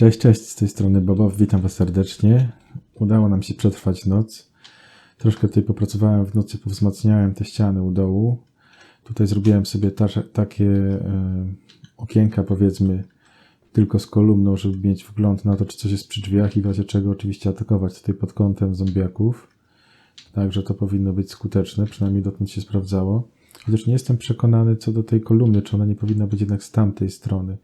Cześć, cześć, z tej strony Bobow, witam Was serdecznie. Udało nam się przetrwać noc. Troszkę tutaj popracowałem w nocy, powzmacniałem te ściany u dołu. Tutaj zrobiłem sobie ta, takie e, okienka, powiedzmy, tylko z kolumną, żeby mieć wgląd na to, czy coś jest przy drzwiach i w razie czego oczywiście atakować tutaj pod kątem zombiaków. Także to powinno być skuteczne, przynajmniej dotąd się sprawdzało. Chociaż nie jestem przekonany co do tej kolumny, czy ona nie powinna być jednak z tamtej strony.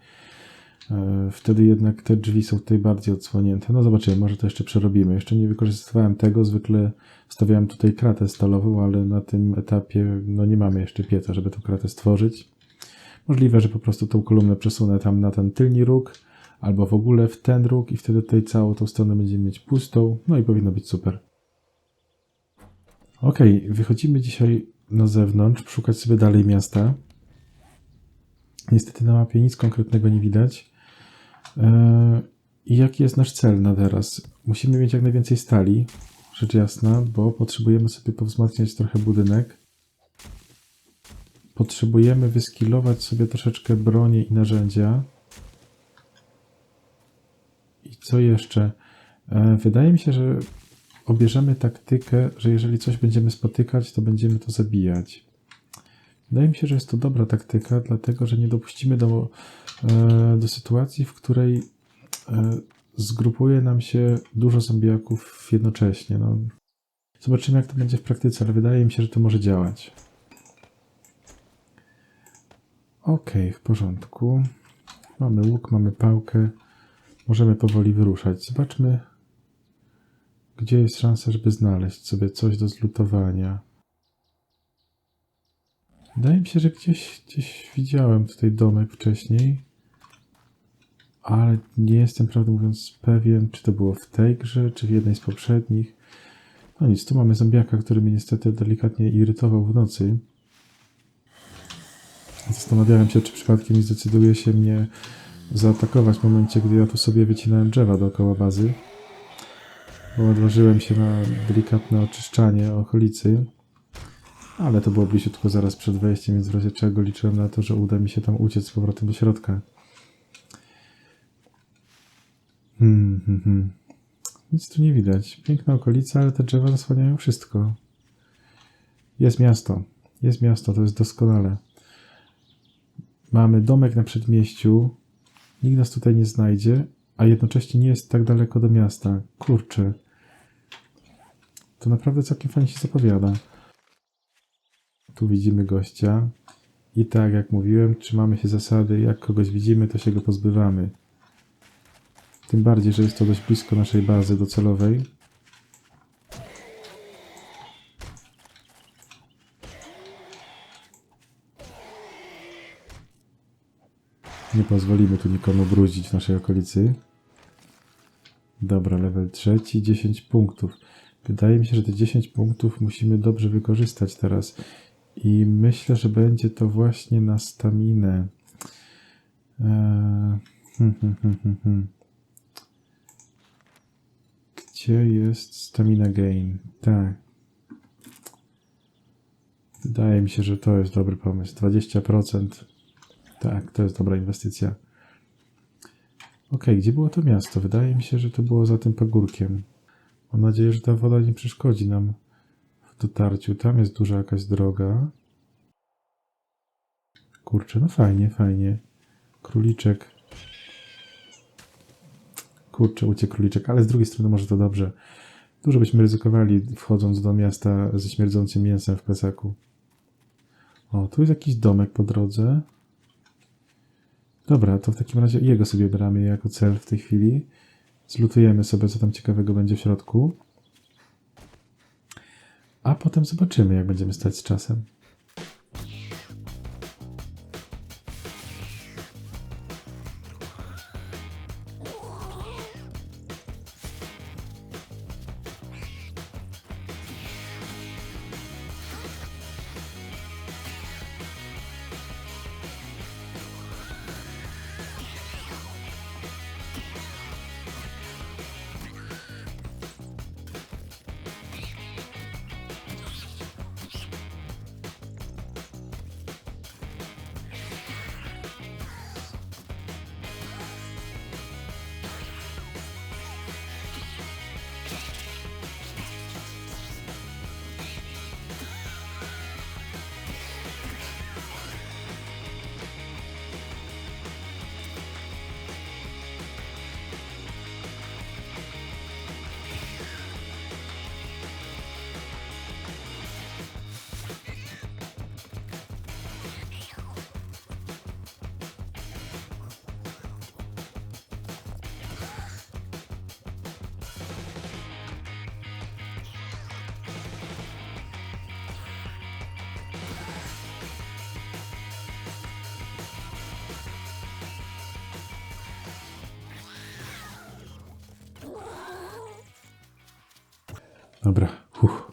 E, wtedy jednak te drzwi są tutaj bardziej odsłonięte. No zobaczymy, może to jeszcze przerobimy. Jeszcze nie wykorzystywałem tego, zwykle wstawiałem tutaj kratę stalową, ale na tym etapie no nie mamy jeszcze pieca, żeby tą kratę stworzyć. Możliwe, że po prostu tą kolumnę przesunę tam na ten tylni róg, albo w ogóle w ten róg i wtedy tutaj całą tą stronę będziemy mieć pustą, no i powinno być super. Ok, wychodzimy dzisiaj na zewnątrz, szukać sobie dalej miasta. Niestety na mapie nic konkretnego nie widać. E, I jaki jest nasz cel na teraz? Musimy mieć jak najwięcej stali, rzecz jasna, bo potrzebujemy sobie powzmacniać trochę budynek. Potrzebujemy wyskilować sobie troszeczkę broni i narzędzia. I co jeszcze? E, wydaje mi się, że obierzemy taktykę, że jeżeli coś będziemy spotykać, to będziemy to zabijać. Wydaje mi się, że jest to dobra taktyka, dlatego że nie dopuścimy do, do sytuacji, w której e, zgrupuje nam się dużo zombiaków jednocześnie. No, zobaczymy, jak to będzie w praktyce, ale wydaje mi się, że to może działać. Ok, w porządku. Mamy łuk, mamy pałkę. Możemy powoli wyruszać. Zobaczmy, gdzie jest szansa, żeby znaleźć sobie coś do zlutowania. Wydaje mi się, że gdzieś, gdzieś widziałem tutaj domek wcześniej, ale nie jestem, prawdę mówiąc, pewien, czy to było w tej grze, czy w jednej z poprzednich. No nic, tu mamy zombiaka, który mnie niestety delikatnie irytował w nocy. Zastanawiałem się, czy przypadkiem nie zdecyduje się mnie zaatakować w momencie, gdy ja tu sobie wycinałem drzewa dookoła bazy. Bo odważyłem się na delikatne oczyszczanie okolicy. Ale to było bliziutko zaraz przed wejściem, więc w razie czego liczyłem na to, że uda mi się tam uciec z powrotem do środka. Hmm, hmm, hmm. Nic tu nie widać. Piękna okolica, ale te drzewa zasłaniają wszystko. Jest miasto. Jest miasto, to jest doskonale. Mamy domek na przedmieściu. Nikt nas tutaj nie znajdzie, a jednocześnie nie jest tak daleko do miasta. Kurczę. To naprawdę całkiem fajnie się zapowiada. Tu widzimy gościa. I tak jak mówiłem, trzymamy się zasady, jak kogoś widzimy, to się go pozbywamy. Tym bardziej, że jest to dość blisko naszej bazy docelowej. Nie pozwolimy tu nikomu brudzić w naszej okolicy. Dobra, level trzeci, 10 punktów. Wydaje mi się, że te 10 punktów musimy dobrze wykorzystać teraz. I myślę, że będzie to właśnie na staminę. Eee, hmm, hmm, hmm. Gdzie jest stamina gain? Tak. Wydaje mi się, że to jest dobry pomysł. 20%. Tak, to jest dobra inwestycja. Ok, gdzie było to miasto? Wydaje mi się, że to było za tym pagórkiem. Mam nadzieję, że ta woda nie przeszkodzi nam w dotarciu. Tam jest duża jakaś droga. Kurczę, no fajnie, fajnie. Króliczek. Kurczę, uciekł króliczek, ale z drugiej strony może to dobrze. Dużo byśmy ryzykowali wchodząc do miasta ze śmierdzącym mięsem w plecaku. O, tu jest jakiś domek po drodze. Dobra, to w takim razie jego sobie bramy jako cel w tej chwili. Zlutujemy sobie, co tam ciekawego będzie w środku. A potem zobaczymy, jak będziemy stać z czasem. Dobra, Uff.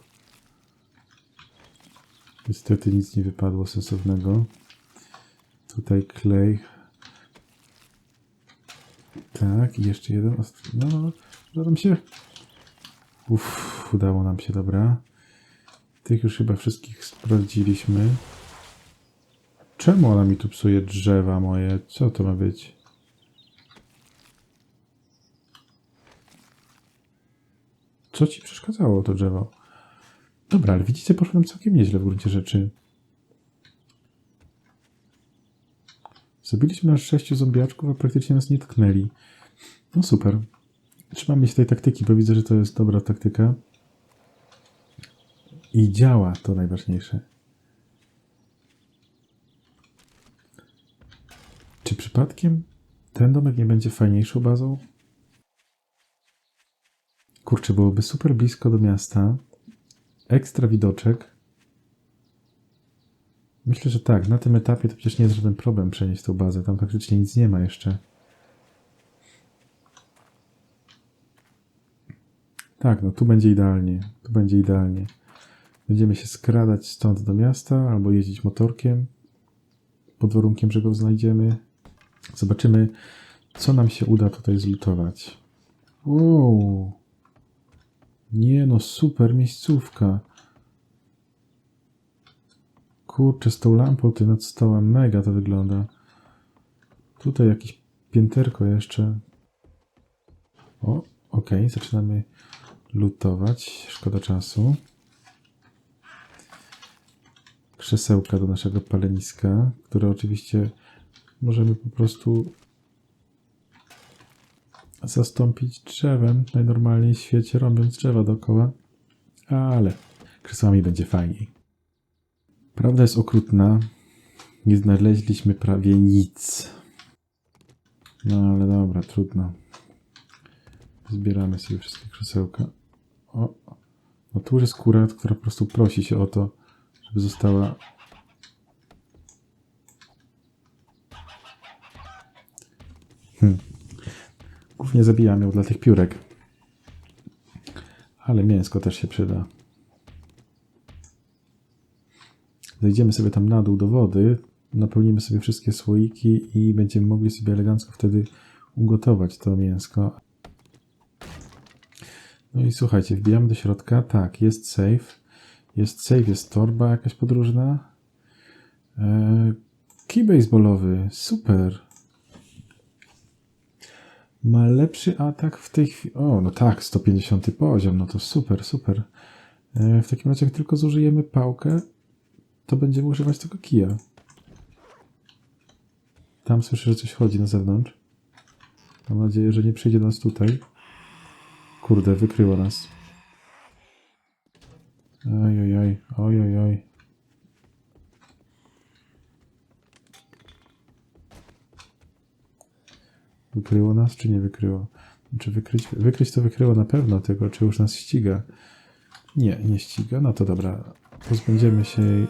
Niestety nic nie wypadło sensownego. Tutaj klej. Tak, i jeszcze jeden. No, no, nam się. Uff, udało nam się, dobra. Tych już chyba wszystkich sprawdziliśmy. Czemu ona mi tu psuje drzewa moje? Co to ma być? Co ci przeszkadzało to drzewo? Dobra, ale widzicie, poszło nam całkiem nieźle w gruncie rzeczy. Zabiliśmy aż sześciu zombiaczków, a praktycznie nas nie tknęli. No super. Trzymamy się tej taktyki, bo widzę, że to jest dobra taktyka. I działa, to najważniejsze. Czy przypadkiem ten domek nie będzie fajniejszą bazą? Kurczę, byłoby super blisko do miasta. Ekstra widoczek. Myślę, że tak. Na tym etapie to przecież nie jest żaden problem przenieść tą bazę. Tam faktycznie nic nie ma jeszcze. Tak, no tu będzie idealnie. Tu będzie idealnie. Będziemy się skradać stąd do miasta albo jeździć motorkiem. Pod warunkiem, że go znajdziemy. Zobaczymy, co nam się uda tutaj zlutować. Nie no, super miejscówka. Kurczę, z tą lampą ty nad stołem, mega to wygląda. Tutaj jakieś pięterko jeszcze. O, okej, zaczynamy lutować. Szkoda czasu. Krzesełka do naszego paleniska, które oczywiście możemy po prostu zastąpić drzewem najnormalniej w świecie, robiąc drzewa dookoła. Ale krzesłami będzie fajniej. Prawda jest okrutna. Nie znaleźliśmy prawie nic. No ale dobra, trudno. Zbieramy sobie wszystkie krzesełka. O, no tu już jest kura, która po prostu prosi się o to, żeby została Głównie zabijam ją dla tych piórek. Ale mięsko też się przyda. Zejdziemy sobie tam na dół do wody, napełnimy sobie wszystkie słoiki i będziemy mogli sobie elegancko wtedy ugotować to mięsko. No i słuchajcie, wbijamy do środka. Tak, jest safe. Jest safe, jest torba jakaś podróżna. Eee, kij baseballowy, super. Ma lepszy atak w tej chwili. O, no tak, 150 poziom, no to super, super. E, w takim razie, jak tylko zużyjemy pałkę, to będziemy używać tego kija. Tam słyszę, że coś chodzi na zewnątrz. Mam nadzieję, że nie przyjdzie do nas tutaj. Kurde, wykryło nas. Oj, oj, Wykryło nas, czy nie wykryło? Czy wykryć, wykryć to wykryło na pewno, tylko czy już nas ściga? Nie, nie ściga. No to dobra. Pozbędziemy się jej,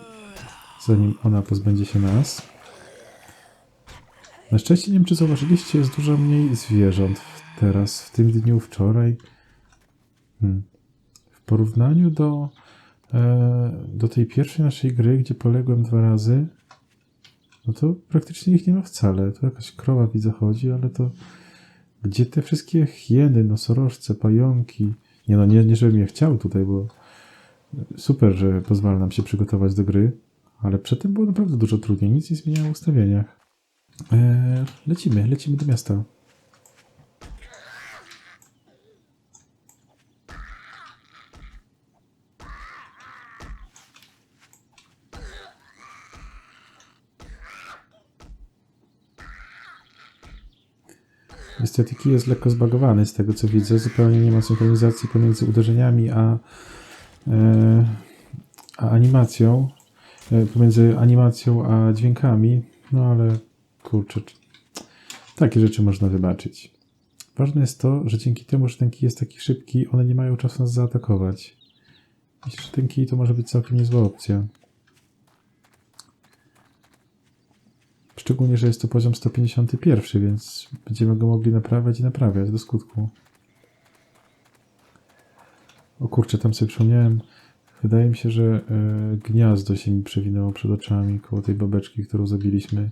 zanim ona pozbędzie się nas. Na szczęście, nie wiem czy zauważyliście, jest dużo mniej zwierząt teraz, w tym dniu, wczoraj. Hmm. W porównaniu do, e, do tej pierwszej naszej gry, gdzie poległem dwa razy, no to praktycznie ich nie ma wcale. Tu jakaś krowa widzę chodzi, ale to gdzie te wszystkie hieny, nosorożce, pająki? Nie no, nie, nie żebym je chciał tutaj, bo super, że pozwala nam się przygotować do gry, ale przedtem było naprawdę dużo trudniej. Nic nie zmieniało w ustawieniach. Eee, lecimy, lecimy do miasta. Niestety kij jest lekko zbagowany z tego co widzę. Zupełnie nie ma synchronizacji pomiędzy uderzeniami a, e, a animacją. E, pomiędzy animacją a dźwiękami. No ale kurczę. Takie rzeczy można wybaczyć. Ważne jest to, że dzięki temu, że ten kij jest taki szybki, one nie mają czasu nas zaatakować. Myślę, że ten kij to może być całkiem niezła opcja. Szczególnie, że jest to poziom 151, więc będziemy go mogli naprawiać i naprawiać do skutku. O kurczę, tam sobie przypomniałem. Wydaje mi się, że e, gniazdo się mi przewinęło przed oczami koło tej babeczki, którą zabiliśmy.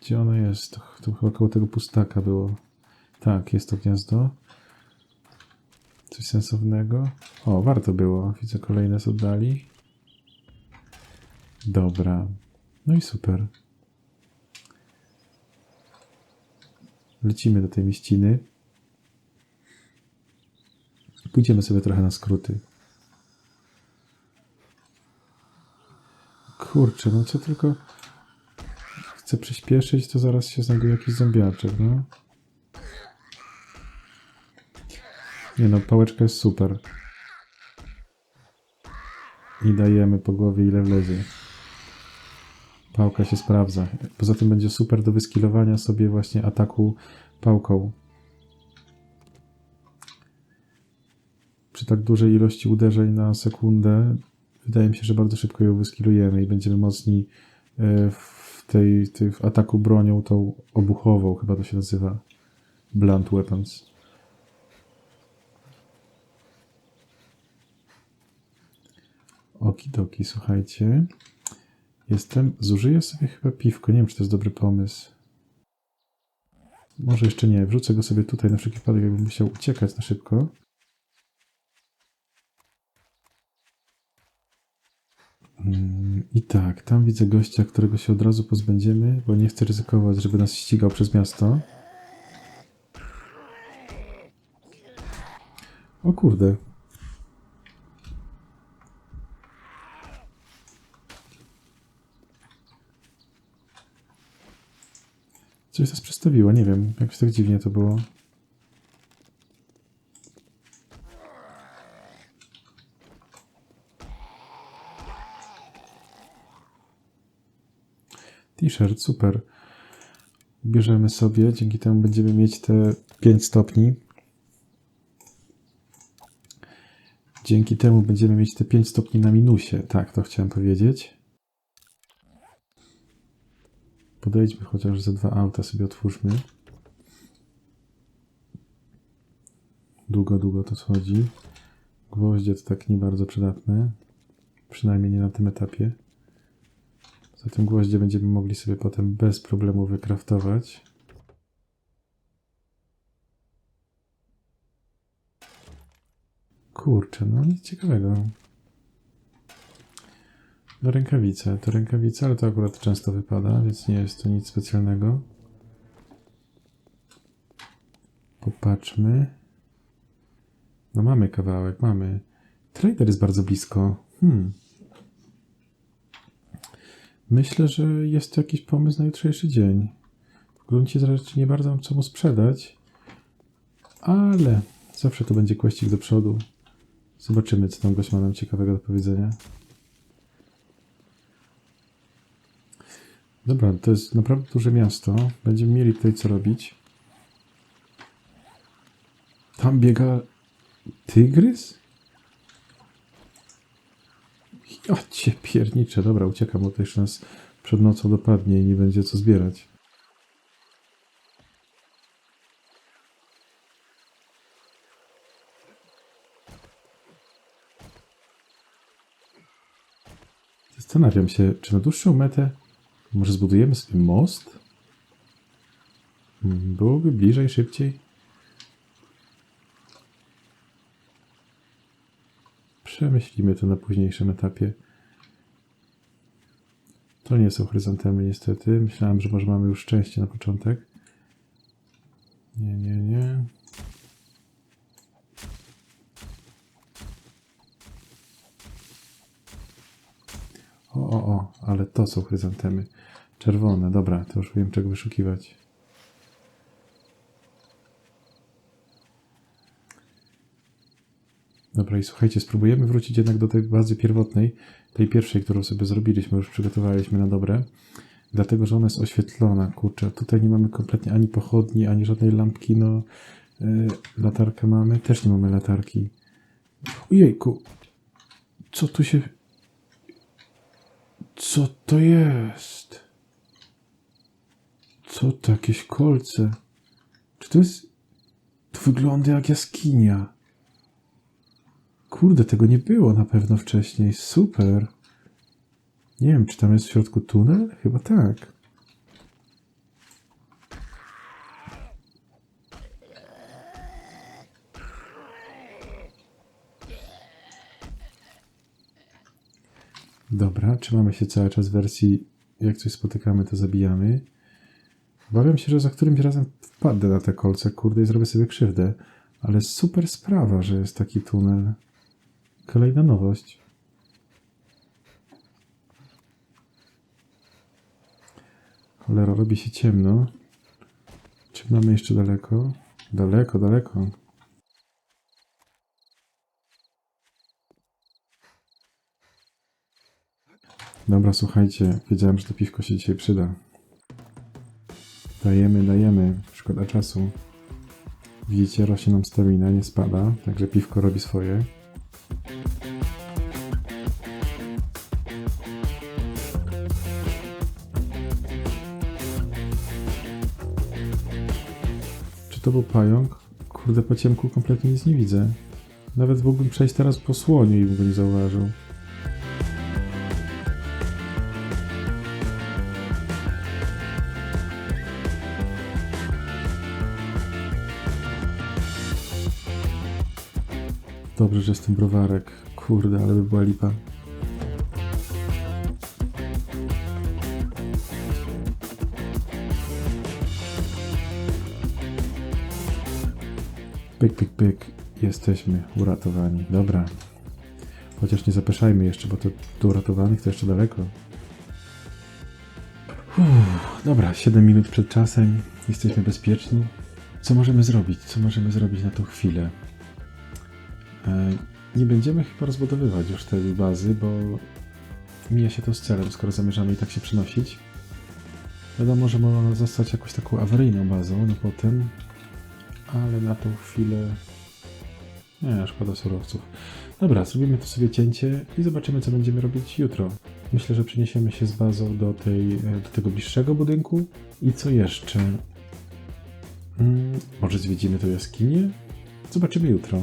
Gdzie ono jest? To, to chyba koło tego pustaka było. Tak, jest to gniazdo. Coś sensownego. O, warto było. Widzę kolejne z oddali. Dobra. No i super. Lecimy do tej mieściny. Pójdziemy sobie trochę na skróty. Kurczę, no co tylko chcę przyspieszyć, to zaraz się znajduje jakiś zombiaczek, no. Nie no, pałeczka jest super. I dajemy po głowie ile wlezie. Pałka się sprawdza. Poza tym będzie super do wyskilowania sobie właśnie ataku pałką. Przy tak dużej ilości uderzeń na sekundę wydaje mi się, że bardzo szybko ją wyskilujemy i będziemy mocni e, w tej, tej w ataku bronią tą obuchową, chyba to się nazywa. Blunt weapons. Okidoki, słuchajcie. Jestem. Zużyję sobie chyba piwko. Nie wiem, czy to jest dobry pomysł. Może jeszcze nie. Wrzucę go sobie tutaj na wszelki wypadek, jakbym musiał uciekać na szybko. Mm, I tak, tam widzę gościa, którego się od razu pozbędziemy, bo nie chcę ryzykować, żeby nas ścigał przez miasto. O kurde. Coś nas przestawiło, nie wiem, jakoś tak dziwnie to było. T-shirt, super. Bierzemy sobie, dzięki temu będziemy mieć te 5 stopni. Dzięki temu będziemy mieć te 5 stopni na minusie. Tak, to chciałem powiedzieć. Podejdźmy chociaż ze dwa auta sobie otwórzmy. Długo, długo to schodzi. Gwoździe to tak nie bardzo przydatne. Przynajmniej nie na tym etapie. Za tym gwoździe będziemy mogli sobie potem bez problemu wykraftować. Kurczę, no nic ciekawego. No rękawice, to rękawice, ale to akurat często wypada, więc nie jest to nic specjalnego. Popatrzmy. No mamy kawałek, mamy. Trader jest bardzo blisko. Hmm. Myślę, że jest to jakiś pomysł na jutrzejszy dzień. W gruncie rzeczy nie bardzo mam co mu sprzedać, ale zawsze to będzie kłaścik do przodu. Zobaczymy, co tam gość ma nam ciekawego do powiedzenia. Dobra, to jest naprawdę duże miasto. Będziemy mieli tutaj co robić. Tam biega tygrys? Ja cię pierniczę. Dobra, uciekam, bo to jeszcze nas przed nocą dopadnie i nie będzie co zbierać. Zastanawiam się, czy na dłuższą metę może zbudujemy sobie most? Hmm, Byłoby bliżej, szybciej. Przemyślimy to na późniejszym etapie. To nie są chryzantemy niestety. Myślałem, że może mamy już szczęście na początek. Nie, nie, nie. O, o, o, ale to są chryzantemy. Czerwone, dobra, to już wiem czego wyszukiwać. Dobra, i słuchajcie, spróbujemy wrócić jednak do tej bazy pierwotnej, tej pierwszej, którą sobie zrobiliśmy, już przygotowaliśmy na dobre, dlatego, że ona jest oświetlona, kurczę, tutaj nie mamy kompletnie ani pochodni, ani żadnej lampki, no, yy, latarkę mamy, też nie mamy latarki. Ojejku, co tu się... Co to jest? Co to jakieś kolce? Czy to jest... To wygląda jak jaskinia. Kurde, tego nie było na pewno wcześniej. Super. Nie wiem, czy tam jest w środku tunel? Chyba tak. Dobra, trzymamy się cały czas w wersji jak coś spotykamy, to zabijamy. Obawiam się, że za którymś razem wpadnę na te kolce, kurde, i zrobię sobie krzywdę. Ale super sprawa, że jest taki tunel. Kolejna nowość. Cholera, robi się ciemno. Czy mamy jeszcze daleko? Daleko, daleko. Dobra, słuchajcie, wiedziałem, że to piwko się dzisiaj przyda. Dajemy, dajemy. Szkoda czasu. Widzicie, rośnie nam stamina, nie spada, także piwko robi swoje. Czy to był pająk? Kurde, po ciemku kompletnie nic nie widzę. Nawet mógłbym przejść teraz po słoniu i bym go nie zauważył. Jest ten browarek. Kurde, ale by była lipa. Pyk, pyk, pyk. Jesteśmy uratowani. Dobra. Chociaż nie zapeszajmy jeszcze, bo to do uratowanych to jeszcze daleko. Uff, dobra, 7 minut przed czasem. Jesteśmy bezpieczni. Co możemy zrobić? Co możemy zrobić na tą chwilę? E, Nie będziemy chyba rozbudowywać już tej bazy, bo mija się to z celem, skoro zamierzamy i tak się przenosić. Wiadomo, że może ona zostać jakąś taką awaryjną bazą na potem, ale na tą chwilę nie, szkoda surowców. Dobra, zrobimy to sobie cięcie i zobaczymy, co będziemy robić jutro. Myślę, że przeniesiemy się z bazą do, tej, e, do tego bliższego budynku. I co jeszcze? Mm, może zwiedzimy tą jaskinię? Zobaczymy jutro.